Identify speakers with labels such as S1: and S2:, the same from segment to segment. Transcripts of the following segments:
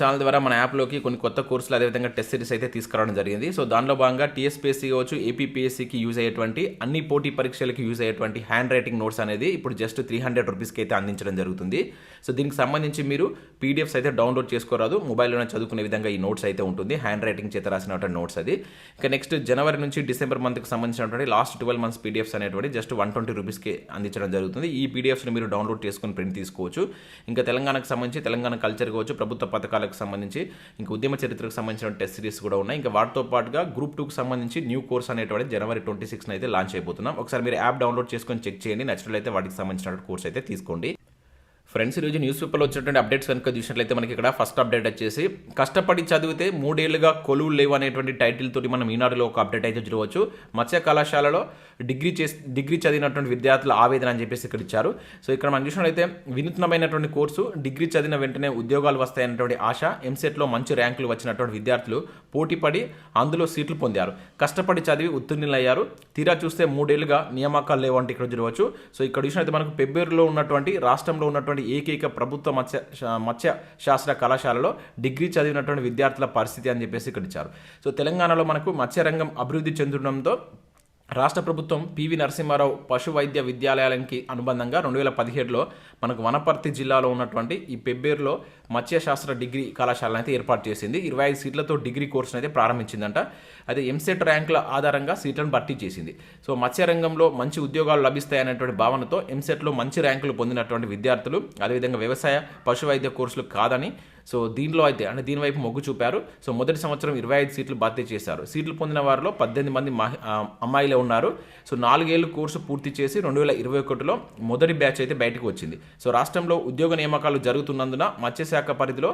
S1: channel ద్వారా మన యాప్లోకి కొన్ని కొత్త కోర్సులు అదేవిధంగా టెస్ట్ సిరీస్ అయితే తీసుకురావడం జరిగింది సో దానిలో భాగంగా టీఎస్పీఎస్సీ కావచ్చు ఏపీపీఎస్సీకి యూజ్ అయ్యేటువంటి అన్ని పోటీ పరీక్షలకి యూజ్ అయ్యేటువంటి హ్యాండ్ రైటింగ్ నోట్స్ అనేది ఇప్పుడు జస్ట్ త్రీ హండ్రెడ్ రూపీస్కి అయితే అందించడం జరుగుతుంది సో దీనికి సంబంధించి మీరు పీడిఎఫ్స్ అయితే డౌన్లోడ్ చేసుకోరాదు మొబైల్లోనే చదువుకునే విధంగా ఈ నోట్స్ అయితే ఉంటుంది హ్యాండ్ రైటింగ్ చేత రాసినటువంటి నోట్స్ అది ఇంకా నెక్స్ట్ జనవరి నుంచి డిసెంబర్ మంత్కి సంబంధించినటువంటి లాస్ట్ ట్వెల్వ్ మంత్స్ పీడిఎఫ్స్ అనేటువంటి జస్ట్ వన్ ట్వంటీ రూపీస్కి అందించడం జరుగుతుంది ఈ పీడిఎఫ్స్ని మీరు డౌన్లోడ్ చేసుకుని ప్రింట్ తీసుకోవచ్చు ఇంకా తెలంగాణకు సంబంధించి తెలంగాణ కల్చర్ కావచ్చు ప్రభుత్వ పథకాలు పథకాలకు సంబంధించి ఇంకా ఉద్యమ చరిత్రకు సంబంధించిన టెస్ట్ సిరీస్ కూడా ఉన్నాయి ఇంకా వాటితో పాటుగా గ్రూప్ టూకి సంబంధించి న్యూ కోర్స్ అనేటువంటి జనవరి ట్వంటీ సిక్స్ అయితే లాంచ్ అయిపోతున్నాం ఒకసారి మీరు యాప్ డౌన్లోడ్ చేసుకొని చెక్ చేయండి నచ్చినట్లయితే వాటికి సంబంధించిన కోర్స్ అయితే తీసుకోండి ఫ్రెండ్స్ ఈరోజు న్యూస్ పేపర్లో వచ్చినటువంటి అప్డేట్స్ కనుక చూసినట్లయితే మనకి ఇక్కడ ఫస్ట్ అప్డేట్ వచ్చేసి కష్టపడి చదివితే మూడేళ్లుగా కొలువు లేవు అనేటువంటి టైటిల్ తోటి మనం ఈనాడులో ఒక అప్డేట్ అయితే చూడవచ్చు మత్స్య కళాశాలలో డిగ్రీ చేసి డిగ్రీ చదివినటువంటి విద్యార్థుల ఆవేదన అని చెప్పేసి ఇక్కడ ఇచ్చారు సో ఇక్కడ మనం చూసినట్లయితే వినూత్నమైనటువంటి కోర్సు డిగ్రీ చదివిన వెంటనే ఉద్యోగాలు వస్తాయన్నటువంటి ఆశ ఎంసెట్లో మంచి ర్యాంకులు వచ్చినటువంటి విద్యార్థులు పోటీపడి అందులో సీట్లు పొందారు కష్టపడి చదివి ఉత్తీర్ణులయ్యారు తీరా చూస్తే మూడేళ్లుగా నియామకాలు లేవు అంటే ఇక్కడ చూడవచ్చు సో ఇక్కడ చూసినట్లయితే మనకు పెబ్బేరులో ఉన్నటువంటి రాష్ట్రంలో ఉన్నటువంటి ఏకైక ప్రభుత్వ మత్స్య మత్స్య శాస్త్ర కళాశాలలో డిగ్రీ చదివినటువంటి విద్యార్థుల పరిస్థితి అని చెప్పేసి ఇక్కడ ఇచ్చారు సో తెలంగాణలో మనకు మత్స్యరంగం అభివృద్ధి చెందడంతో రాష్ట్ర ప్రభుత్వం పివి నరసింహారావు పశు వైద్య విద్యాలయాలకి అనుబంధంగా రెండు వేల పదిహేడులో మనకు వనపర్తి జిల్లాలో ఉన్నటువంటి ఈ పెబ్బేరులో మత్స్యశాస్త్ర డిగ్రీ కళాశాలను అయితే ఏర్పాటు చేసింది ఇరవై ఐదు సీట్లతో డిగ్రీ కోర్సును అయితే ప్రారంభించిందంట అయితే ఎంసెట్ ర్యాంకుల ఆధారంగా సీట్లను భర్తీ చేసింది సో మత్స్యరంగంలో మంచి ఉద్యోగాలు లభిస్తాయనేటువంటి భావనతో ఎంసెట్లో మంచి ర్యాంకులు పొందినటువంటి విద్యార్థులు అదేవిధంగా వ్యవసాయ పశు వైద్య కోర్సులు కాదని సో దీనిలో అయితే అంటే దీనివైపు మొగ్గు చూపారు సో మొదటి సంవత్సరం ఇరవై ఐదు సీట్లు భర్తీ చేశారు సీట్లు పొందిన వారిలో పద్దెనిమిది మంది అమ్మాయిలే ఉన్నారు సో నాలుగేళ్ళు కోర్సు పూర్తి చేసి రెండు వేల ఇరవై ఒకటిలో మొదటి బ్యాచ్ అయితే బయటకు వచ్చింది సో రాష్ట్రంలో ఉద్యోగ నియామకాలు జరుగుతున్నందున మత్స్యశాఖ పరిధిలో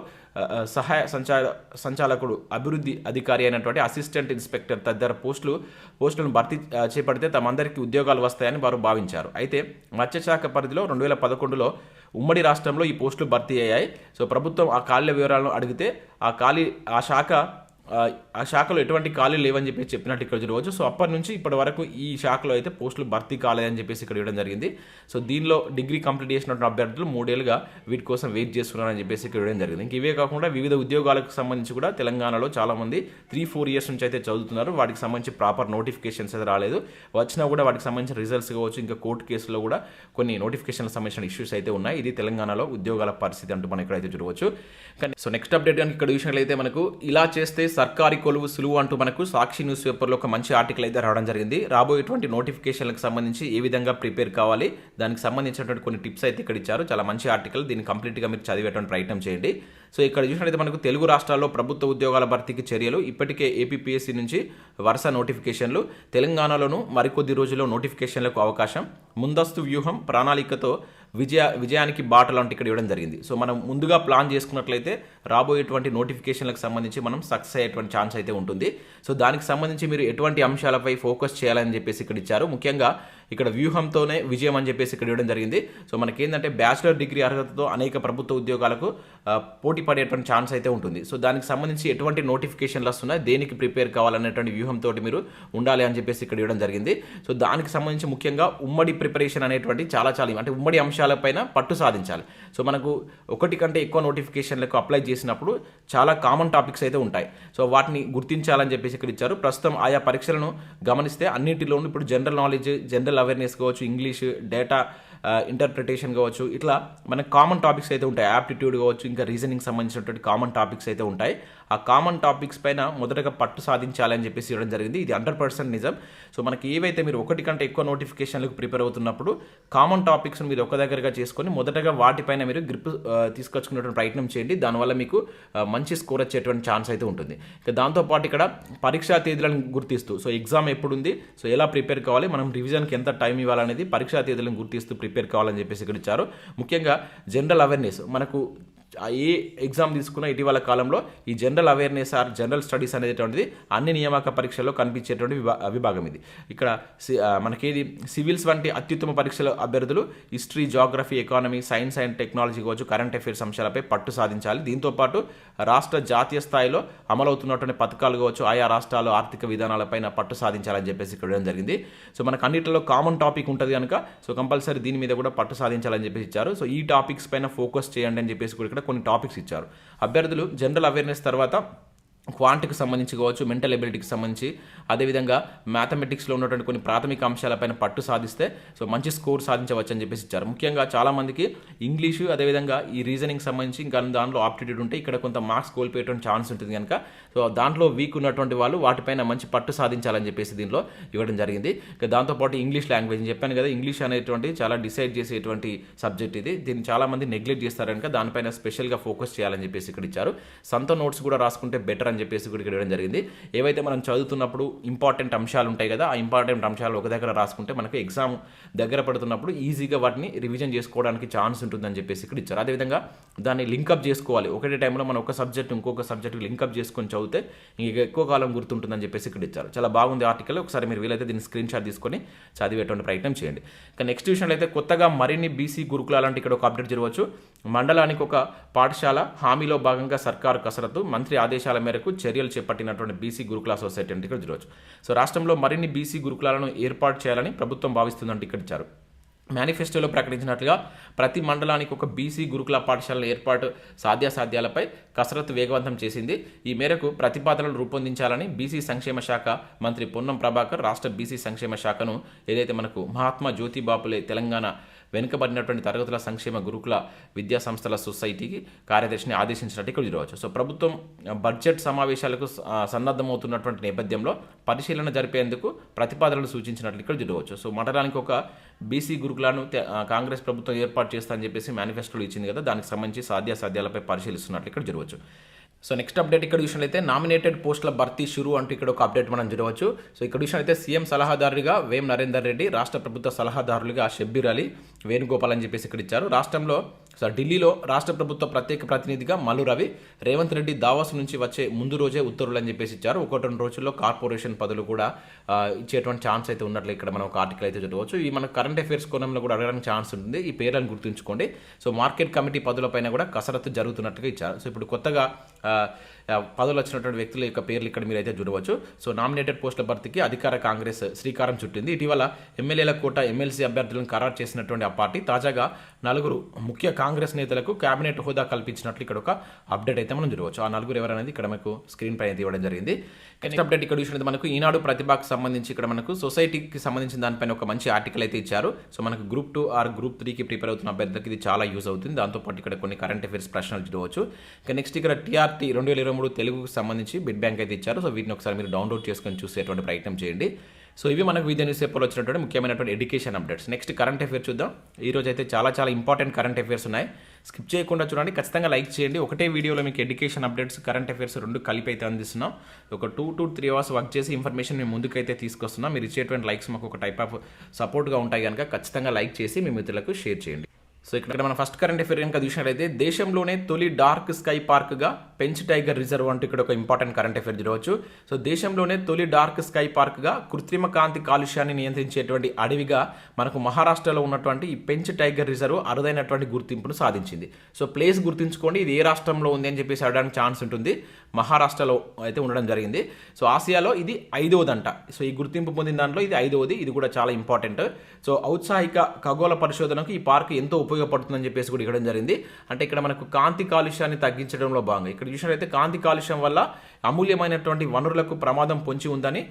S1: సహాయ సంచాల సంచాలకుడు అభివృద్ధి అధికారి అయినటువంటి అసిస్టెంట్ ఇన్స్పెక్టర్ తదితర పోస్టులు పోస్టులను భర్తీ చేపడితే తమందరికీ ఉద్యోగాలు వస్తాయని వారు భావించారు అయితే మత్స్యశాఖ పరిధిలో రెండు వేల పదకొండులో ఉమ్మడి రాష్ట్రంలో ఈ పోస్టులు భర్తీ అయ్యాయి సో ప్రభుత్వం ఆ ఖాళీల వివరాలను అడిగితే ఆ ఖాళీ ఆ శాఖ ఆ శాఖలో ఎటువంటి ఖాళీ లేవని చెప్పేసి చెప్పినట్టు ఇక్కడ చూడవచ్చు సో అప్పటి నుంచి ఇప్పటి వరకు ఈ శాఖలో అయితే పోస్టులు భర్తీ కాలేదని చెప్పేసి ఇక్కడ ఇవ్వడం జరిగింది సో దీనిలో డిగ్రీ కంప్లీట్ చేసినటువంటి అభ్యర్థులు మూడేళ్ళుగా వీటి కోసం వెయిట్ చేస్తున్నారని చెప్పేసి ఇక్కడ ఇవ్వడం జరిగింది ఇంక ఇవే కాకుండా వివిధ ఉద్యోగాలకు సంబంధించి కూడా తెలంగాణలో చాలామంది త్రీ ఫోర్ ఇయర్స్ నుంచి అయితే చదువుతున్నారు వాటికి సంబంధించి ప్రాపర్ నోటిఫికేషన్స్ అయితే రాలేదు వచ్చినా కూడా వాటికి సంబంధించిన రిజల్ట్స్ కావచ్చు ఇంకా కోర్టు కేసులో కూడా కొన్ని నోటిఫికేషన్లకు సంబంధించిన ఇష్యూస్ అయితే ఉన్నాయి ఇది తెలంగాణలో ఉద్యోగాల పరిస్థితి అంటూ మనం ఇక్కడైతే చూడవచ్చు కానీ సో నెక్స్ట్ అప్డేట్ కానీ ఇక్కడ చూసినట్లయితే మనకు ఇలా చేస్తే సర్కారీ కొలువు సులువు అంటూ మనకు సాక్షి న్యూస్ పేపర్లో ఒక మంచి ఆర్టికల్ అయితే రావడం జరిగింది రాబోయేటువంటి నోటిఫికేషన్లకు సంబంధించి ఏ విధంగా ప్రిపేర్ కావాలి దానికి సంబంధించినటువంటి కొన్ని టిప్స్ అయితే ఇక్కడ ఇచ్చారు చాలా మంచి ఆర్టికల్ దీన్ని కంప్లీట్గా మీరు చదివేటువంటి ప్రయత్నం చేయండి సో ఇక్కడ చూసినట్టయితే మనకు తెలుగు రాష్ట్రాల్లో ప్రభుత్వ ఉద్యోగాల భర్తీకి చర్యలు ఇప్పటికే ఏపీపీఎస్సీ నుంచి వరుస నోటిఫికేషన్లు తెలంగాణలోను మరికొద్ది రోజుల్లో నోటిఫికేషన్లకు అవకాశం ముందస్తు వ్యూహం ప్రణాళికతో విజయ విజయానికి బాటలు అంటే ఇక్కడ ఇవ్వడం జరిగింది సో మనం ముందుగా ప్లాన్ చేసుకున్నట్లయితే రాబోయేటువంటి నోటిఫికేషన్లకు సంబంధించి మనం సక్సెస్ అయ్యేటువంటి ఛాన్స్ అయితే ఉంటుంది సో దానికి సంబంధించి మీరు ఎటువంటి అంశాలపై ఫోకస్ చేయాలని చెప్పేసి ఇక్కడ ఇచ్చారు ముఖ్యంగా ఇక్కడ వ్యూహంతోనే విజయం అని చెప్పేసి ఇక్కడ ఇవ్వడం జరిగింది సో మనకేంటంటే బ్యాచిలర్ డిగ్రీ అర్హతతో అనేక ప్రభుత్వ ఉద్యోగాలకు పోటీ ఇబ్బంది పడేటువంటి ఛాన్స్ అయితే ఉంటుంది సో దానికి సంబంధించి ఎటువంటి నోటిఫికేషన్లు వస్తున్నాయి దేనికి ప్రిపేర్ కావాలనేటువంటి వ్యూహంతో మీరు ఉండాలి అని చెప్పేసి ఇక్కడ ఇవ్వడం జరిగింది సో దానికి సంబంధించి ముఖ్యంగా ఉమ్మడి ప్రిపరేషన్ అనేటువంటి చాలా చాలా అంటే ఉమ్మడి అంశాలపైన పట్టు సాధించాలి సో మనకు ఒకటి కంటే ఎక్కువ నోటిఫికేషన్లకు అప్లై చేసినప్పుడు చాలా కామన్ టాపిక్స్ అయితే ఉంటాయి సో వాటిని గుర్తించాలని చెప్పేసి ఇక్కడ ఇచ్చారు ప్రస్తుతం ఆయా పరీక్షలను గమనిస్తే అన్నింటిలోనూ ఇప్పుడు జనరల్ నాలెడ్జ్ జనరల్ అవేర్నెస్ కావచ్చు ఇంగ్లీష్ డేటా ఇంటర్ప్రిటేషన్ కావచ్చు ఇట్లా మనకు కామన్ టాపిక్స్ అయితే ఉంటాయి యాప్టిట్యూడ్ కావచ్చు ఇంకా రీజనింగ్ సంబంధించినటువంటి కామన్ టాపిక్స్ అయితే ఉంటాయి ఆ కామన్ టాపిక్స్ పైన మొదటగా పట్టు సాధించాలని చెప్పేసి ఇవ్వడం జరిగింది ఇది హండ్రెడ్ పర్సెంట్ నిజం సో మనకి ఏవైతే మీరు ఒకటి కంటే ఎక్కువ నోటిఫికేషన్లకు ప్రిపేర్ అవుతున్నప్పుడు కామన్ టాపిక్స్ని మీరు ఒక దగ్గరగా చేసుకొని మొదటగా వాటిపైన మీరు గ్రిప్ తీసుకొచ్చుకునేటువంటి ప్రయత్నం చేయండి దానివల్ల మీకు మంచి స్కోర్ వచ్చేటువంటి ఛాన్స్ అయితే ఉంటుంది ఇక దాంతోపాటు ఇక్కడ పరీక్షా తేదీలను గుర్తిస్తూ సో ఎగ్జామ్ ఎప్పుడు ఉంది సో ఎలా ప్రిపేర్ కావాలి మనం రివిజన్కి ఎంత టైం ఇవ్వాలనేది పరీక్షా తేదీలను గుర్తిస్తూ ప్రిపేర్ రిపేర్ కావాలని చెప్పేసి ఇక్కడ ఇచ్చారు ముఖ్యంగా జనరల్ అవేర్నెస్ మనకు ఏ ఎగ్జామ్ తీసుకున్న ఇటీవల కాలంలో ఈ general awareness or general studies అనేటువంటిది అన్ని నియామక పరీక్షల్లో కనిపించేటువంటి విభాగం ఇది ఇక్కడ మనకేది సివిల్స్ వంటి అత్యుత్తమ పరీక్షల అభ్యర్థులు history geography economy science and technology కావచ్చు కరెంట్ అఫైర్స్ అంశాలపై పట్టు సాధించాలి దీంతోపాటు రాష్ట్ర జాతీయ స్థాయిలో అమలవుతున్నటువంటి పథకాలు కావచ్చు ఆయా రాష్ట్రాలు ఆర్థిక విధానాలపైన పట్టు సాధించాలని చెప్పేసి ఇక్కడ ఇవ్వడం జరిగింది సో మనకు అన్నింటిలో కామన్ టాపిక్ ఉంటుంది కనుక సో కంపల్సరీ దీని మీద కూడా పట్టు సాధించాలని చెప్పేసి ఇచ్చారు సో ఈ టాపిక్స్ పైన ఫోకస్ చేయండి అని చెప్పేసి కూడా ఇక్కడ కొన్ని టాపిక్స్ ఇచ్చారు అభ్యర్థులు జనరల్ అవేర్నెస్ తర్వాత క్వాంట్కి సంబంధించి కావచ్చు మెంటల్ ఎబిలిటీకి సంబంధించి అదేవిధంగా మ్యాథమెటిక్స్లో ఉన్నటువంటి కొన్ని ప్రాథమిక అంశాలపైన పట్టు సాధిస్తే సో మంచి స్కోర్ సాధించవచ్చు అని చెప్పేసి ఇచ్చారు ముఖ్యంగా చాలామందికి ఇంగ్లీషు అదేవిధంగా ఈ రీజనింగ్ సంబంధించి ఇంకా దాంట్లో ఆప్టిట్యూడ్ ఉంటే ఇక్కడ కొంత మార్క్స్ కోల్పోయేటువంటి ఛాన్స్ ఉంటుంది కనుక సో దాంట్లో వీక్ ఉన్నటువంటి వాళ్ళు వాటిపైన మంచి పట్టు సాధించాలని చెప్పేసి దీనిలో ఇవ్వడం జరిగింది ఇక దాంతోపాటు ఇంగ్లీష్ లాంగ్వేజ్ చెప్పాను కదా ఇంగ్లీష్ అనేటువంటి చాలా డిసైడ్ చేసేటువంటి సబ్జెక్ట్ ఇది దీన్ని చాలామంది నెగ్లెక్ట్ చేస్తారు కనుక దానిపైన స్పెషల్గా ఫోకస్ చేయాలని చెప్పేసి ఇక్కడ ఇచ్చారు సొంత నోట్స్ కూడా రాసుకుంటే బెటర్ అని చెప్పేసి కూడా ఇక్కడ ఇవ్వడం జరిగింది ఏవైతే మనం చదువుతున్నప్పుడు ఇంపార్టెంట్ అంశాలు ఉంటాయి కదా ఆ ఇంపార్టెంట్ అంశాలు ఒక దగ్గర రాసుకుంటే మనకు ఎగ్జామ్ దగ్గర పడుతున్నప్పుడు ఈజీగా వాటిని రివిజన్ చేసుకోవడానికి ఛాన్స్ ఉంటుందని చెప్పేసి ఇక్కడ ఇచ్చారు అదేవిధంగా దాన్ని లింకప్ చేసుకోవాలి ఒకటే టైంలో మనం ఒక సబ్జెక్ట్ ఇంకొక సబ్జెక్ట్కి లింకప్ చేసుకొని చదివితే ఇంక ఎక్కువ కాలం గుర్తుంటుందని చెప్పేసి ఇక్కడ ఇచ్చారు చాలా బాగుంది ఆర్టికల్ ఒకసారి మీరు వీలైతే దీన్ని స్క్రీన్ షాట్ తీసుకొని చదివేటువంటి ప్రయత్నం చేయండి ఇంకా నెక్స్ట్ విషయంలో అయితే కొత్తగా మరిన్ని బీసీ గురుకులాలు అంటే ఇక్కడ ఒక అప్డేట్ జరగవచ్చు మండలానికి ఒక పాఠశాల హామీలో భాగంగా సర్కారు కసరత్తు మంత్రి ఆదేశాల మేరకు మేరకు చర్యలు చేపట్టినటువంటి బీసీ గురుకుల సొసైటీ అంటే ఇక్కడ చూడవచ్చు సో రాష్ట్రంలో మరిన్ని బీసీ గురుకులాలను ఏర్పాటు చేయాలని ప్రభుత్వం భావిస్తుందంటే ఇక్కడ ఇచ్చారు మేనిఫెస్టోలో ప్రకటించినట్లుగా ప్రతి మండలానికి ఒక బీసీ గురుకుల పాఠశాలల ఏర్పాటు సాధ్యాసాధ్యాలపై కసరత్తు వేగవంతం చేసింది ఈ మేరకు ప్రతిపాదనలు రూపొందించాలని బీసీ సంక్షేమ శాఖ మంత్రి పొన్నం ప్రభాకర్ రాష్ట్ర బీసీ సంక్షేమ శాఖను ఏదైతే మనకు మహాత్మా జ్యోతిబాపులే తెలంగాణ వెనుకబడినటువంటి తరగతుల సంక్షేమ గురుకుల విద్యా సంస్థల సొసైటీకి కార్యదర్శిని ఆదేశించినట్టు ఇక్కడ చూడవచ్చు సో ప్రభుత్వం బడ్జెట్ సమావేశాలకు సన్నద్ధమవుతున్నటువంటి నేపథ్యంలో పరిశీలన జరిపేందుకు ప్రతిపాదనలు సూచించినట్లు ఇక్కడ చూడవచ్చు సో మండలానికి ఒక బీసీ గురుకులను కాంగ్రెస్ ప్రభుత్వం ఏర్పాటు చేస్తా అని చెప్పేసి మేనిఫెస్టోలు ఇచ్చింది కదా దానికి సంబంధించి సాధ్యాసాధ్యాలపై పరిశీలిస్తున్నట్లు ఇక్కడ చూడవచ్చు సో నెక్స్ట్ అప్డేట్ ఇక్కడ చూసినట్లయితే నామినేటెడ్ పోస్టుల భర్తీ షురు అంటూ ఇక్కడ ఒక అప్డేట్ మనం చూడవచ్చు సో ఇక్కడ చూసినట్లయితే సీఎం సలహాదారుడిగా వేం నరేందర్ రెడ్డి రాష్ట్ర ప్రభుత్వ సలహాదారులుగా షబ్బీర్ అలీ వేణుగోపాల్ అని చెప్పేసి ఇక్కడ ఇచ్చారు రాష్ట్రంలో సో ఢిల్లీలో రాష్ట్ర ప్రభుత్వ ప్రత్యేక ప్రతినిధిగా మల్లు రవి రేవంత్ రెడ్డి దావాస్ నుంచి వచ్చే ముందు రోజే ఉత్తర్వులు అని చెప్పేసి ఇచ్చారు ఒకటి రెండు రోజుల్లో కార్పొరేషన్ పదవులు కూడా ఇచ్చేటువంటి ఛాన్స్ అయితే ఉన్నట్లు ఇక్కడ మనం ఒక ఆర్టికల్ అయితే చూడవచ్చు ఈ మన కరెంట్ అఫైర్స్ కోణంలో కూడా అడగడానికి ఛాన్స్ ఉంటుంది ఈ పేర్లను గుర్తుంచుకోండి సో మార్కెట్ కమిటీ పదవులపైన కూడా కసరత్తు జరుగుతున్నట్టుగా ఇచ్చారు సో ఇప్పుడు కొత్తగా పదవులు వచ్చినటువంటి వ్యక్తుల యొక్క పేర్లు ఇక్కడ మీరు అయితే చూడవచ్చు సో నామినేటెడ్ పోస్టుల భర్తీకి అధికార కాంగ్రెస్ శ్రీకారం చుట్టింది ఇటీవల ఎమ్మెల్యేల కోట ఎమ్మెల్సీ అభ్యర్థులను ఖరారు చేసినటువంటి ఆ పార్టీ తాజాగా నలుగురు ముఖ్య కాంగ్రెస్ నేతలకు కేబినెట్ హోదా కల్పించినట్లు ఇక్కడ ఒక అప్డేట్ అయితే మనం చూడవచ్చు ఆ నలుగురు ఎవరనేది ఇక్కడ మనకు స్క్రీన్ పై ఇవ్వడం జరిగింది నెక్స్ట్ అప్డేట్ ఇక్కడ చూసినది మనకు ఈనాడు ప్రతిభకు సంబంధించి ఇక్కడ మనకు సొసైటీకి సంబంధించిన దానిపైన ఒక మంచి ఆర్టికల్ అయితే ఇచ్చారు సో మనకు గ్రూప్ టూ ఆర్ గ్రూప్ త్రీకి ప్రిపేర్ అవుతున్న అభ్యర్థులకు ఇది చాలా యూజ్ అవుతుంది దాంతోపాటు ఇక్కడ కొన్ని కరెంట్ అఫైర్స్ ప్రశ్నలు చూడవచ్చు ఇంకా నెక్స్ట్ ఇక్కడ టీఆర్ పార్టీ రెండు వేల ఇరవై మూడు తెలుగుకు సంబంధించి బిడ్ బ్యాంక్ అయితే ఇచ్చారు సో వీటిని ఒకసారి మీరు డౌన్లోడ్ చేసుకొని చూసేటువంటి ప్రయత్నం చేయండి సో ఇవి మనకు విద్యా న్యూస్ పేపర్లో వచ్చినటువంటి ముఖ్యమైనటువంటి education updates next current affair చూద్దాం ఈ రోజు అయితే చాలా చాలా ఇంపార్టెంట్ కరెంట్ అఫేర్స్ ఉన్నాయి స్కిప్ చేయకుండా చూడండి ఖచ్చితంగా లైక్ చేయండి ఒకటే వీడియోలో మీకు ఎడ్యుకేషన్ అప్డేట్స్ కరెంట్ అఫేర్స్ రెండు కలిపి అయితే అందిస్తున్నాం ఒక two to three hours work చేసి ఇన్ఫర్మేషన్ మేము ముందుకైతే తీసుకొస్తున్నాం మీరు ఇచ్చేటువంటి లైక్స్ మాకు ఒక టైప్ ఆఫ్ సపోర్ట్గా ఉంటాయి కనుక ఖచ్చితంగా లైక్ చేసి మీ మిత్రులకు షేర్ చేయండి సో ఇక్కడ మనం ఫస్ట్ కరెంట్ అఫేర్ కనుక చూసినట్లయితే దేశంలోనే తొలి డార్క్ స్కై పార్క్గా పెంచ్ టైగర్ రిజర్వ్ అంటూ ఇక్కడ ఒక ఇంపార్టెంట్ కరెంట్ అఫేర్ జరగవచ్చు సో దేశంలోనే తొలి డార్క్ స్కై పార్క్గా కృత్రిమ కాంతి కాలుష్యాన్ని నియంత్రించేటువంటి అడవిగా మనకు మహారాష్ట్రలో ఉన్నటువంటి ఈ పెంచ్ టైగర్ రిజర్వ్ అరుదైనటువంటి గుర్తింపును సాధించింది సో ప్లేస్ గుర్తుంచుకోండి ఇది ఏ రాష్ట్రంలో ఉంది అని చెప్పేసి అడగడానికి ఛాన్స్ ఉంటుంది మహారాష్ట్రలో అయితే ఉండడం జరిగింది సో ఆసియాలో ఇది ఐదవదంట సో ఈ గుర్తింపు పొందిన దాంట్లో ఇది ఐదవది ఇది కూడా చాలా ఇంపార్టెంట్ సో ఔత్సాహిక ఖగోళ పరిశోధనకు ఈ పార్క్ ఎంతో ఉపయోగపడుతుందని చెప్పేసి కూడా ఇవ్వడం జరిగింది అంటే ఇక్కడ మనకు కాంతి కాలుష్యాన్ని తగ్గించడంలో భాగంగా ఇక్కడ చూసినట్లయితే కాంతి కాలుష్యం వల్ల అమూల్యమైనటువంటి వనరులకు ప్రమాదం పొంచి ఉందని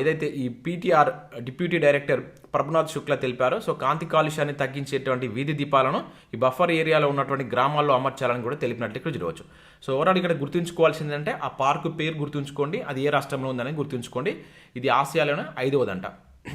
S1: ఏదైతే ఈ PTR deputy director Prabhunath Shukla తెలిపారో సో కాంతి కాలుష్యాన్ని తగ్గించేటువంటి వీధి దీపాలను ఈ బఫర్ ఏరియాలో ఉన్నటువంటి గ్రామాల్లో అమర్చాలని కూడా తెలిపినట్లు ఇక్కడ చూడవచ్చు సో ఓవరాల్ ఇక్కడ గుర్తుంచుకోవాల్సిందంటే ఆ పార్కు పేరు గుర్తుంచుకోండి అది ఏ రాష్ట్రంలో ఉందని గుర్తుంచుకోండి ఇది ఆసియాలోనే ఐదవదంట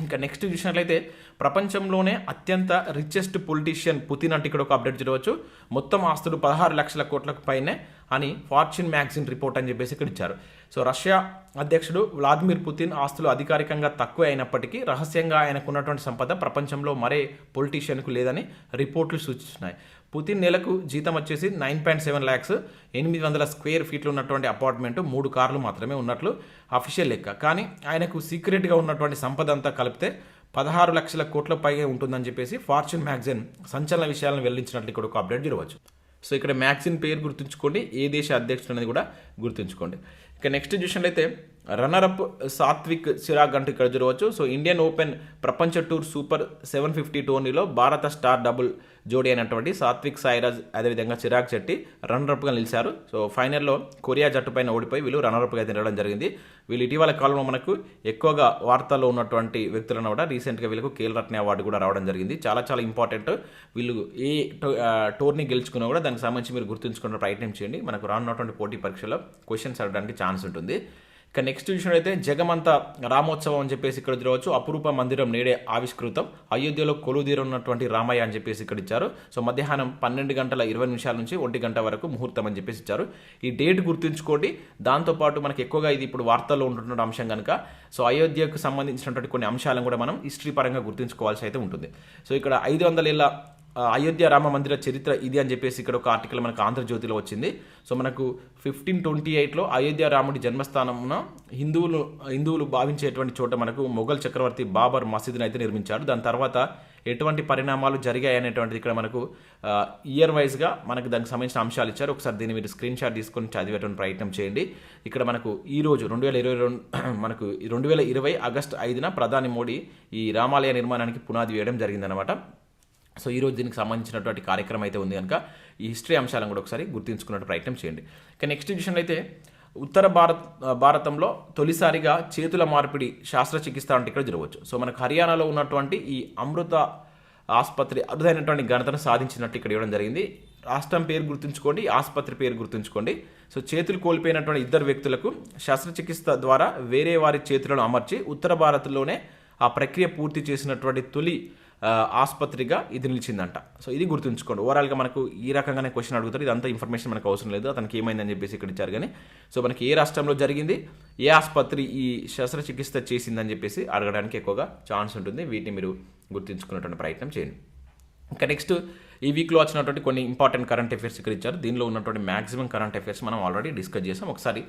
S1: ఇంకా నెక్స్ట్ చూసినట్లయితే ప్రపంచంలోనే అత్యంత రిచెస్ట్ పొలిటీషియన్ పుతిన్ అంటే ఇక్కడ ఒక అప్డేట్ చూడవచ్చు మొత్తం ఆస్తులు పదహారు లక్షల కోట్లకు పైనే అని ఫార్చ్యూన్ మ్యాగజైన్ రిపోర్ట్ అని చెప్పేసి ఇక్కడ ఇచ్చారు సో రష్యా అధ్యక్షుడు వ్లాదిమిర్ పుతిన్ ఆస్తులు అధికారికంగా తక్కువ అయినప్పటికీ రహస్యంగా ఆయనకున్నటువంటి సంపద ప్రపంచంలో మరే పొలిటీషియన్కు లేదని రిపోర్ట్లు సూచిస్తున్నాయి పుతిన్ నెలకు జీతం వచ్చేసి నైన్ పాయింట్ సెవెన్ ల్యాక్స్ ఎనిమిది వందల స్క్వేర్ ఫీట్లు ఉన్నటువంటి అపార్ట్మెంట్ మూడు కార్లు మాత్రమే ఉన్నట్లు అఫీషియల్ లెక్క కానీ ఆయనకు సీక్రెట్గా ఉన్నటువంటి సంపద అంతా కలిపితే పదహారు లక్షల కోట్ల పైగా ఉంటుందని చెప్పేసి ఫార్చ్యూన్ మ్యాగజైన్ సంచలన విషయాలను వెల్లించినట్లు ఇక్కడ ఒక అప్డేట్ చూడవచ్చు సో ఇక్కడ మ్యాగ్జిన్ పేరు గుర్తుంచుకోండి ఏ దేశ అధ్యక్షుడు అనేది కూడా గుర్తుంచుకోండి ఇక నెక్స్ట్ చూసినట్లయితే అప్ సాత్విక్ సిరాగ్ అంటూ ఇక్కడ చూడవచ్చు సో ఇండియన్ ఓపెన్ ప్రపంచ టూర్ సూపర్ సెవెన్ ఫిఫ్టీ టోర్నీలో భారత స్టార్ డబుల్ జోడీ అయినటువంటి సాత్విక్ సాయిరాజ్ అదేవిధంగా చిరాగ్ శెట్టి రన్నరప్గా నిలిచారు సో ఫైనల్లో కొరియా జట్టు పైన ఓడిపోయి వీళ్ళు రన్నరప్గా తినడం జరిగింది వీళ్ళు ఇటీవల కాలంలో మనకు ఎక్కువగా వార్తల్లో ఉన్నటువంటి వ్యక్తులను కూడా రీసెంట్గా వీళ్ళకు కేల్ రత్న అవార్డు కూడా రావడం జరిగింది చాలా చాలా ఇంపార్టెంట్ వీళ్ళు ఏ టోర్ని గెలుచుకున్నా కూడా దానికి సంబంధించి మీరు గుర్తుంచుకునే ప్రయత్నం చేయండి మనకు రానున్నటువంటి పోటీ పరీక్షలో క్వశ్చన్స్ అడగడానికి ఛాన్స్ ఉంటుంది ఇక నెక్స్ట్ అయితే జగమంత రామోత్సవం అని చెప్పేసి ఇక్కడ తిరగచ్చు అపురూప మందిరం నేడే ఆవిష్కృతం అయోధ్యలో ఉన్నటువంటి రామయ్య అని చెప్పేసి ఇక్కడ ఇచ్చారు సో మధ్యాహ్నం పన్నెండు గంటల ఇరవై నిమిషాల నుంచి ఒంటి గంట వరకు ముహూర్తం అని చెప్పేసి ఇచ్చారు ఈ డేట్ గుర్తుంచుకోండి దాంతోపాటు మనకి ఎక్కువగా ఇది ఇప్పుడు వార్తల్లో ఉంటున్న అంశం కనుక సో అయోధ్యకు సంబంధించినటువంటి కొన్ని అంశాలను కూడా మనం హిస్టరీ పరంగా గుర్తుంచుకోవాల్సి అయితే ఉంటుంది సో ఇక్కడ ఐదు వందల అయోధ్య రామ మందిర చరిత్ర ఇది అని చెప్పేసి ఇక్కడ ఒక ఆర్టికల్ మనకు ఆంధ్రజ్యోతిలో వచ్చింది సో మనకు ఫిఫ్టీన్ ట్వంటీ ఎయిట్లో అయోధ్య రాముడి జన్మస్థానమున హిందువులు హిందువులు భావించేటువంటి చోట మనకు మొఘల్ చక్రవర్తి బాబర్ మసీదును అయితే నిర్మించాడు దాని తర్వాత ఎటువంటి పరిణామాలు జరిగాయనేటువంటిది ఇక్కడ మనకు ఇయర్ వైజ్గా మనకు దానికి సంబంధించిన అంశాలు ఇచ్చారు ఒకసారి దీన్ని మీరు స్క్రీన్ షాట్ తీసుకొని చదివేటువంటి ప్రయత్నం చేయండి ఇక్కడ మనకు ఈ రోజు రెండు వేల ఇరవై రెండు మనకు రెండు వేల ఇరవై ఆగస్టు ఐదున ప్రధాని మోడీ ఈ రామాలయ నిర్మాణానికి పునాది వేయడం జరిగిందనమాట సో ఈరోజు దీనికి సంబంధించినటువంటి కార్యక్రమం అయితే ఉంది కనుక ఈ హిస్టరీ అంశాలను కూడా ఒకసారి గుర్తించుకునే ప్రయత్నం చేయండి కానీ నెక్స్ట్ ఎడిషన్ అయితే ఉత్తర భారత్ భారతంలో తొలిసారిగా చేతుల మార్పిడి శాస్త్రచికిత్స అంటే ఇక్కడ జరగవచ్చు సో మనకు హర్యానాలో ఉన్నటువంటి ఈ అమృత ఆసుపత్రి అరుదైనటువంటి ఘనతను సాధించినట్టు ఇక్కడ ఇవ్వడం జరిగింది రాష్ట్రం పేరు గుర్తుంచుకోండి ఆసుపత్రి పేరు గుర్తుంచుకోండి సో చేతులు కోల్పోయినటువంటి ఇద్దరు వ్యక్తులకు శస్త్రచికిత్స ద్వారా వేరే వారి చేతులను అమర్చి ఉత్తర భారత్లోనే ఆ ప్రక్రియ పూర్తి చేసినటువంటి తొలి ఆసుపత్రిగా ఇది నిలిచిందంట సో ఇది గుర్తుంచుకోండి ఓవరాల్గా మనకు ఈ రకంగానే క్వశ్చన్ అడుగుతారు ఇదంతా ఇన్ఫర్మేషన్ మనకు అవసరం లేదు అతనికి ఏమైందని చెప్పేసి ఇక్కడ ఇచ్చారు కానీ సో మనకి ఏ రాష్ట్రంలో జరిగింది ఏ ఆసుపత్రి ఈ శస్త్రచికిత్స చేసిందని చెప్పేసి అడగడానికి ఎక్కువగా ఛాన్స్ ఉంటుంది వీటిని మీరు గుర్తుంచుకునేటువంటి ప్రయత్నం చేయండి ఇంకా నెక్స్ట్ ఈ వీక్లో వచ్చినటువంటి కొన్ని ఇంపార్టెంట్ కరెంట్ అఫేర్స్ ఇక్కడ ఇచ్చారు దీనిలో ఉన్నటువంటి మాక్సిమం కరెంట్ అఫేర్స్ మనం ఆల్రెడీ డిస్కస్ చేసాం ఒకసారి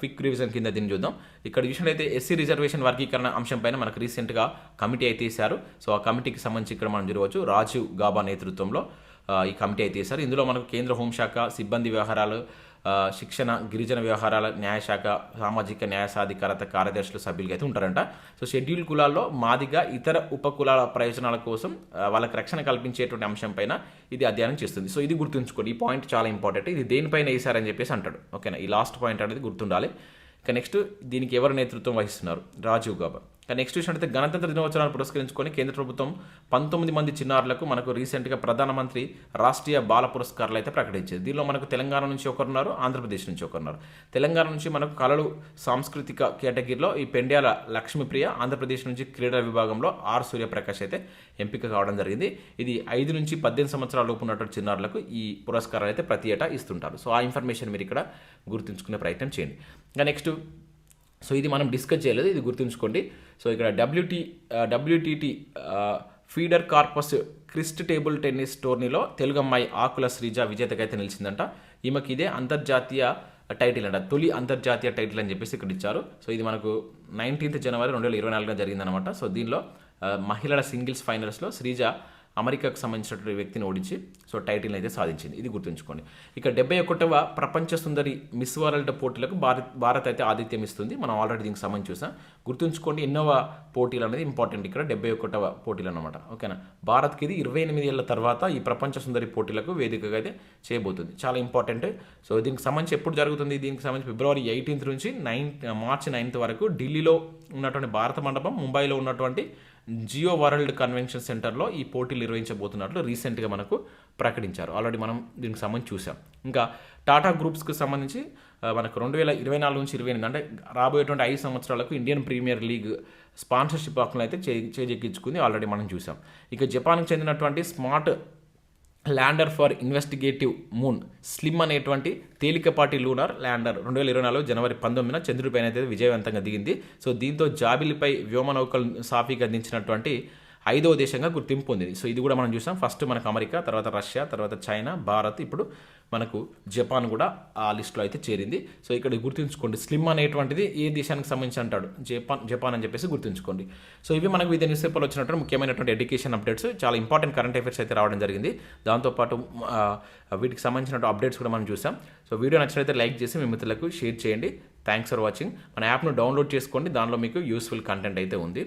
S1: క్విక్ రివిజన్ కింద దీన్ని చూద్దాం ఇక్కడ అయితే ఎస్సీ రిజర్వేషన్ వర్గీకరణ అంశంపైన మనకు రీసెంట్గా కమిటీ అయితే ఇస్తారు సో ఆ కమిటీకి సంబంధించి ఇక్కడ మనం చూడవచ్చు రాజీవ్ గాబా నేతృత్వంలో ఈ కమిటీ అయితే ఇస్తారు ఇందులో మనకు కేంద్ర హోంశాఖ సిబ్బంది వ్యవహారాలు శిక్షణ గిరిజన వ్యవహారాల న్యాయశాఖ సామాజిక న్యాయ సాధికారత కార్యదర్శులు సభ్యులుగా అయితే ఉంటారంట సో షెడ్యూల్ కులాల్లో మాదిగా ఇతర ఉపకులాల ప్రయోజనాల కోసం వాళ్ళకి రక్షణ కల్పించేటువంటి అంశంపైన ఇది అధ్యయనం చేస్తుంది సో ఇది గుర్తుంచుకోండి ఈ పాయింట్ చాలా ఇంపార్టెంట్ ఇది దేనిపైన వేశారని చెప్పేసి అంటాడు ఓకేనా ఈ లాస్ట్ పాయింట్ అనేది గుర్తుండాలి ఇక నెక్స్ట్ దీనికి ఎవరు నేతృత్వం వహిస్తున్నారు రాజీవ్ గాబా నెక్స్ట్ అయితే గణతంత్ర దినోత్సవాన్ని పురస్కరించుకొని కేంద్ర ప్రభుత్వం పంతొమ్మిది మంది చిన్నారులకు మనకు రీసెంట్గా ప్రధానమంత్రి రాష్ట్రీయ బాల పురస్కారాలు అయితే ప్రకటించింది దీనిలో మనకు తెలంగాణ నుంచి ఒకరున్నారు ఆంధ్రప్రదేశ్ నుంచి ఒకరున్నారు తెలంగాణ నుంచి మనకు కళలు సాంస్కృతిక కేటగిరీలో ఈ పెండ్యాల లక్ష్మీప్రియ ఆంధ్రప్రదేశ్ నుంచి క్రీడా విభాగంలో ఆర్ సూర్యప్రకాష్ అయితే ఎంపిక కావడం జరిగింది ఇది ఐదు నుంచి పద్దెనిమిది సంవత్సరాల లోపు ఉన్నటువంటి చిన్నారులకు ఈ పురస్కారాలు అయితే ప్రతి ఏటా ఇస్తుంటారు సో ఆ ఇన్ఫర్మేషన్ మీరు ఇక్కడ గుర్తుంచుకునే ప్రయత్నం చేయండి ఇంకా నెక్స్ట్ సో ఇది మనం డిస్కస్ చేయలేదు ఇది గుర్తుంచుకోండి సో ఇక్కడ WT WTT feeder corpus Christ table tennis టోర్నీలో తెలుగు అమ్మాయి ఆకుల శ్రీజ విజేతకైతే నిలిచిందంట ఈమెకి ఇదే అంతర్జాతీయ టైటిల్ అంట తొలి అంతర్జాతీయ టైటిల్ అని చెప్పేసి ఇక్కడ ఇచ్చారు సో ఇది మనకు నైన్టీన్త్ జనవరి రెండు వేల ఇరవై నాలుగున జరిగిందనమాట సో దీనిలో మహిళల సింగిల్స్ ఫైనల్స్లో శ్రీజ అమెరికాకు సంబంధించినటువంటి వ్యక్తిని ఓడించి సో టైటిల్ని అయితే సాధించింది ఇది గుర్తుంచుకోండి ఇక డెబ్బై ఒకటవ ప్రపంచ సుందరి మిస్ వరల్డ్ పోటీలకు భారత్ భారత్ అయితే ఆతిథ్యం ఇస్తుంది మనం ఆల్రెడీ దీనికి సంబంధించి చూసాం గుర్తుంచుకోండి ఎన్నవ పోటీలు అనేది ఇంపార్టెంట్ ఇక్కడ డెబ్బై ఒకటవ పోటీలు అనమాట ఓకేనా భారత్కి ఇది ఇరవై ఎనిమిది ఏళ్ళ తర్వాత ఈ ప్రపంచ సుందరి పోటీలకు వేదికగా అయితే చేయబోతుంది చాలా ఇంపార్టెంట్ సో దీనికి సంబంధించి ఎప్పుడు జరుగుతుంది దీనికి సంబంధించి ఫిబ్రవరి ఎయిటీన్త్ నుంచి నైన్త్ మార్చి నైన్త్ వరకు ఢిల్లీలో ఉన్నటువంటి భారత మండపం ముంబైలో ఉన్నటువంటి జియో వరల్డ్ కన్వెన్షన్ సెంటర్లో ఈ పోటీలు నిర్వహించబోతున్నట్లు రీసెంట్గా మనకు ప్రకటించారు ఆల్రెడీ మనం దీనికి సంబంధించి చూసాం ఇంకా టాటా గ్రూప్స్కి సంబంధించి మనకు రెండు వేల ఇరవై నాలుగు నుంచి ఇరవై ఎనిమిది అంటే రాబోయేటువంటి ఐదు సంవత్సరాలకు ఇండియన్ ప్రీమియర్ లీగ్ స్పాన్సర్షిప్ హక్కులను అయితే చేజెక్కించుకుంది ఆల్రెడీ మనం చూసాం ఇక జపాన్కి చెందినటువంటి smart lander for investigative moon SLIM అనేటువంటి తేలికపాటి లూనర్ ల్యాండర్ రెండు వేల ఇరవై నాలుగు జనవరి పంతొమ్మిదిన చంద్రుడిపైన అయితే విజయవంతంగా దిగింది సో దీంతో జాబిలిపై వ్యోమనౌకలు సాఫీగా అందించినటువంటి ఐదవ దేశంగా గుర్తింపు పొందింది సో ఇది కూడా మనం చూసాం ఫస్ట్ మనకు అమెరికా తర్వాత రష్యా తర్వాత చైనా భారత్ ఇప్పుడు మనకు జపాన్ కూడా ఆ లిస్టులో అయితే చేరింది సో ఇక్కడ గుర్తుంచుకోండి స్లిమ్ అనేటువంటిది ఏ దేశానికి సంబంధించి అంటాడు జపాన్ జపాన్ అని చెప్పేసి గుర్తుంచుకోండి సో ఇవి మనకు వివిధ న్యూస్ పేపర్లు వచ్చినట్టు ముఖ్యమైనటువంటి ఎడ్యుకేషన్ అప్డేట్స్ చాలా ఇంపార్టెంట్ కరెంట్ అఫేర్స్ అయితే రావడం జరిగింది దాంతోపాటు వీటికి సంబంధించిన అప్డేట్స్ కూడా మనం చూసాం సో వీడియో నచ్చినట్లయితే లైక్ చేసి మీ మిత్రులకు షేర్ చేయండి థ్యాంక్స్ ఫర్ వాచింగ్ మన యాప్ను డౌన్లోడ్ చేసుకోండి దానిలో మీకు యూస్ఫుల్ కంటెంట్ అయితే ఉంది